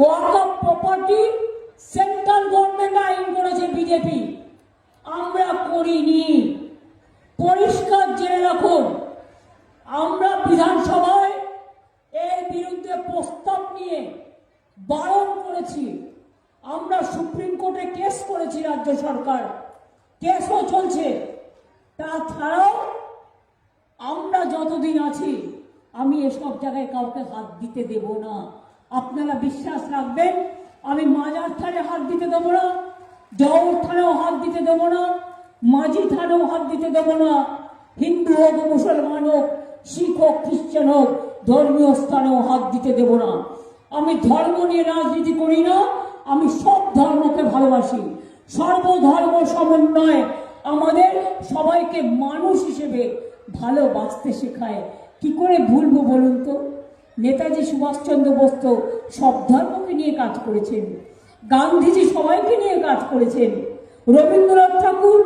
ওয়াকআপ property central government আইন করেছে BJP আমরা করিনি। পরিষ্কার জেনে রাখুন, আমরা বিধানসভায় এর বিরুদ্ধে প্রস্তাব নিয়ে বারণ করেছি। আমরা সুপ্রিম কোর্টে কেস করেছি রাজ্য সরকার। কেসও চলছে। তাছাড়াও আমরা যতদিন আছি, আমি এসব জায়গায় কাউকে হাত দিতে দেব না। আপনারা বিশ্বাস রাখবেন, আমি মাজার থানে হাত দিতে দেবো না জওর থানেও হাত দিতে দেবো না, মাঝি থানেও হাত দিতে দেবো না। হিন্দু হোক, মুসলমান হোক, শিখ হোক, খ্রিস্টান হোক, ধর্মীয় স্থানেও হাত দিতে দেব না। আমি ধর্ম নিয়ে রাজনীতি করি না, আমি সব ধর্মকে ভালোবাসি। সর্বধর্ম সমন্বয় আমাদের সবাইকে মানুষ হিসেবে ভালোবাসতে শেখায়। কি করে ভুলবো বলুন তো? নেতাজি সুভাষচন্দ্র বোস তো সব ধর্মকে নিয়ে কাজ করেছেন। গান্ধীজি সবাইকে নিয়ে কাজ করেছেন। রবীন্দ্রনাথ ঠাকুর,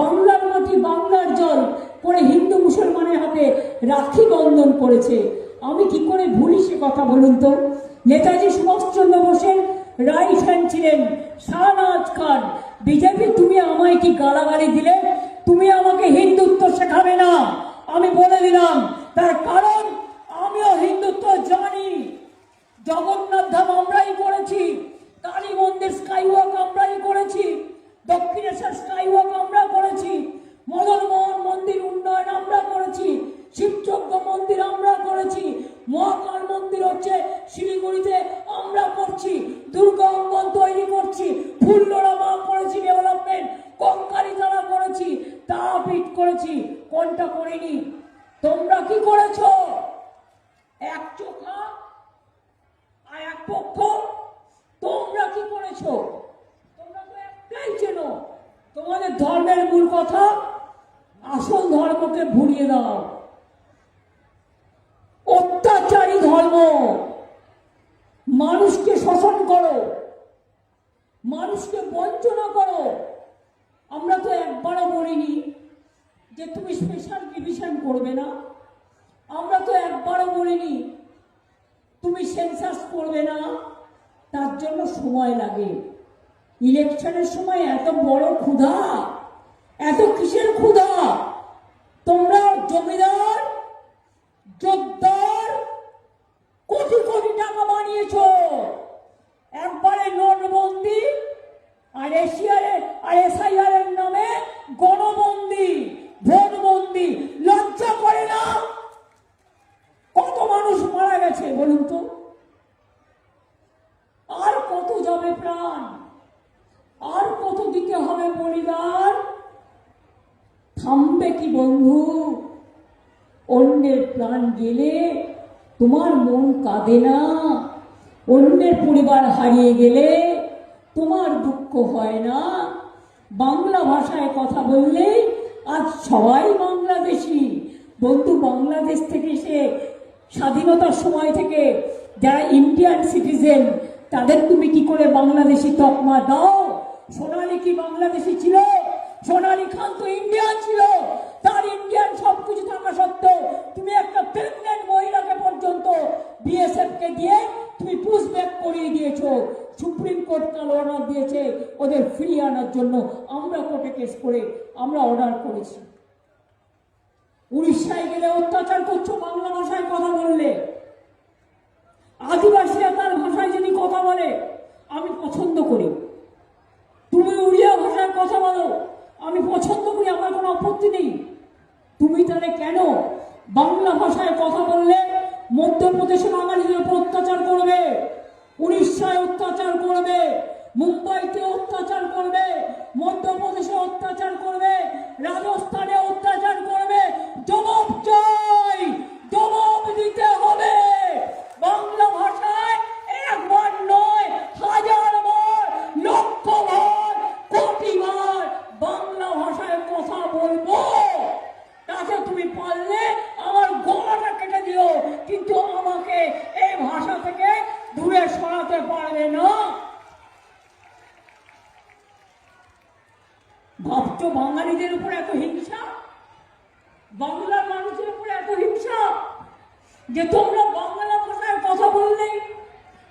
বাংলার মাটি বাংলার জল করে হিন্দু মুসলমানের হাতে রাখি বন্ধন করেছে। আমি কি করে ভুলি সে কথা বলুন তো? নেতাজি সুভাষচন্দ্র বোসের রাইট হ্যান্ড ছিলেন শাহনাজ খান। বিজেপি, তুমি আমায় কি গালাগালি দিলে? তুমি আমাকে হিন্দুত্ব শেখাবে না। আমি বলে দিলাম, তার কারণ আমিও হিন্দুত্ব জানি জগন্নাথ ধাম আমরাই করেছি কালী মন্দির স্কাই ওয়াক আমরাই করেছি দক্ষিণেশ্বর স্কাই ওয়াক আমরা করেছি মদন মোহন মন্দির উন্নয়ন আমরা করেছি শিবযজ্ঞ মন্দির আমরা করেছি মহাকাল মন্দির হচ্ছে শিলিগুড়িতে আমরা করছি দুর্গা অঙ্গন তৈরি করছি ফুল্লরা মা করেছি ডেভেলপমেন্ট কঙ্কারি তারা করেছি তারাপীঠ করেছি কোনটা করিনি তোমরা কি করেছ? এক চোখা আর এক পক্ষ। তোমরা কি করেছ? তোমরা তো একটাই চেনো। তোমাদের ধর্মের মূল কথা, আসল ধর্মকে ভুলিয়ে দাও। অত্যাচারী ধর্ম মানুষকে শোষণ করো মানুষকে বঞ্চনা করো আমরা তো একবারও বলিনি যে তুমি স্পেশাল ডিভিশন করবে না। আমরা তো একবারও বলিনি, তুমি সেন্সাস করবে না। তার জন্য সময় লাগে। ইলেকশনের সময় এত বড় ক্ষুধা, এত কিসের ক্ষুধা? তোমরা জমিদার যোদ্ধার কোটি কোটি টাকা বানিয়েছ। একবারে নোটবন্দি, আর এশিয়ারে আর এসআইআর এর নামে গণবন্দি ভোটবন্দি লজ্জা করে না কত মানুষ মারা গেছে বলুন তো আর যাবে প্রাণ। আর কত দিতে হবে বলিদান? থামবে কি বন্ধু? অন্যের প্রাণ গেলে তোমার মন কাঁদে না। অন্যের পরিবার হারিয়ে গেলে তোমার দুঃখ হয় না। বাংলা ভাষায় কথা বললে আজ সবাই বাংলাদেশি। বন্ধু, বাংলাদেশ থেকে সে স্বাধীনতার সময় থেকে যারা ইন্ডিয়ান সিটিজেন তাদের তুমি কি করে বাংলাদেশি তকমা দাও? সোনালি কি বাংলাদেশি ছিল? সোনালি খান তো ইন্ডিয়ান ছিল। তার ইন্ডিয়ান সবকিছু থাকা সত্ত্বেও তুমি একটা প্রেগনেন্ট মহিলাকে পর্যন্ত বিএসএফ কে দিয়ে তুমি পুশ ব্যাক করিয়ে দিয়েছ। সুপ্রিম কোর্ট কাল অর্ডার দিয়েছে ওদের ফিরিয়ে আনার জন্য। আমরা কোর্টে কেস করে আমরা অর্ডার করেছি। উড়িষ্যায় গেলে অত্যাচার করছ বাংলা ভাষায় কথা বললে। আদিবাসীরা তার ভাষায় যদি কথা বলে আমি পছন্দ করি তুমি উড়িয়া ভাষায় কথা বলো আমি পছন্দ করি আমার কোনো আপত্তি নেই তুমি তাহলে কেন বাংলা ভাষায় কথা বললে মধ্যপ্রদেশে বাঙালিদের উপর অত্যাচার করবে উড়িষ্যায় অত্যাচার করবে মুম্বাইতে অত্যাচার করবে মধ্যপ্রদেশে অত্যাচার করবে রাজস্থানে অত্যাচার করবে জবাব চাই জবাব দিতে হবে বাংলা ভাষায় একবার নয় হাজার বার লক্ষ বার কোটি বার বাংলা ভাষায় কথা বলব তাতে তুমি পারলে আমার গলাটা কেটে দিও কিন্তু আমাকে এই ভাষা থেকে দূরে সরাতে পারবে না ভাবছ বাঙালিদের উপর এত হিংসা? বাংলার মানুষের উপর এত হিংসা? যে তোমরা বাংলা ভাষায় কথা বললে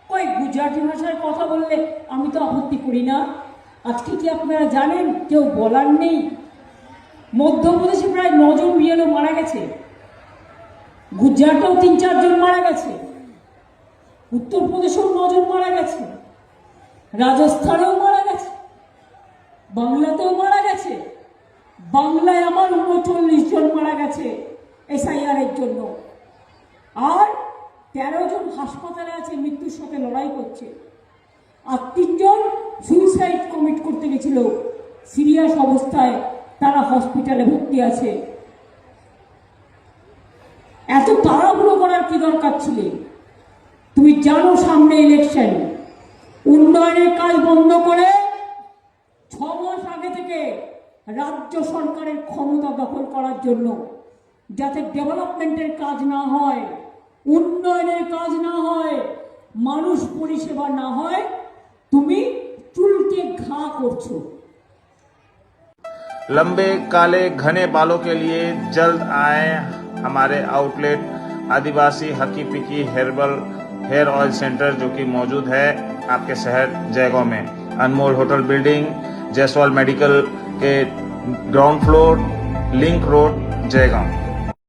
ভাই গুজরাটি ভাষায় কথা বললে আমি তো আপত্তি করি না। আজকে কি আপনারা জানেন? কেউ বলার নেই। মধ্যপ্রদেশে প্রায় নজন বিএলও মারা গেছে। গুজরাটেও তিন চারজন মারা গেছে। উত্তরপ্রদেশেও নজন মারা গেছে। রাজস্থানেও মারা বাংলাতেও মারা গেছে। বাংলায় আমার উনচল্লিশ জন মারা গেছে এসআইআর এর জন্য। আর তেরো জন হাসপাতালে আছে, মৃত্যুর সাথে লড়াই করছে। আর তিনজন সুইসাইড কমিট করতে গেছিল। সিরিয়াস অবস্থায় তারা হসপিটালে ভর্তি আছে। এত তাড়াহুড়ো করার কি দরকার ছিল? তুমি জানো সামনে ইলেকশন উন্নয়নের কাজ বন্ধ করে রাজ্য সরকারের ক্ষমতা দখল করার জন্য যাতে ডেভেলপমেন্টের কাজ না হয় উন্নয়নের কাজ না হয় মানুষ পরিষেবা না হয় তুমি চুলকে ঘা করছো लंबे काले घने बालों के लिए जल्द आए हमारे outlet Adivasi Hakki Pikki herbal hair oil centre जो कि मौजूद है आपके शहर जयगांव में Anmol hotel building Jaiswal medical at ground floor, Link Road, Jaigaon.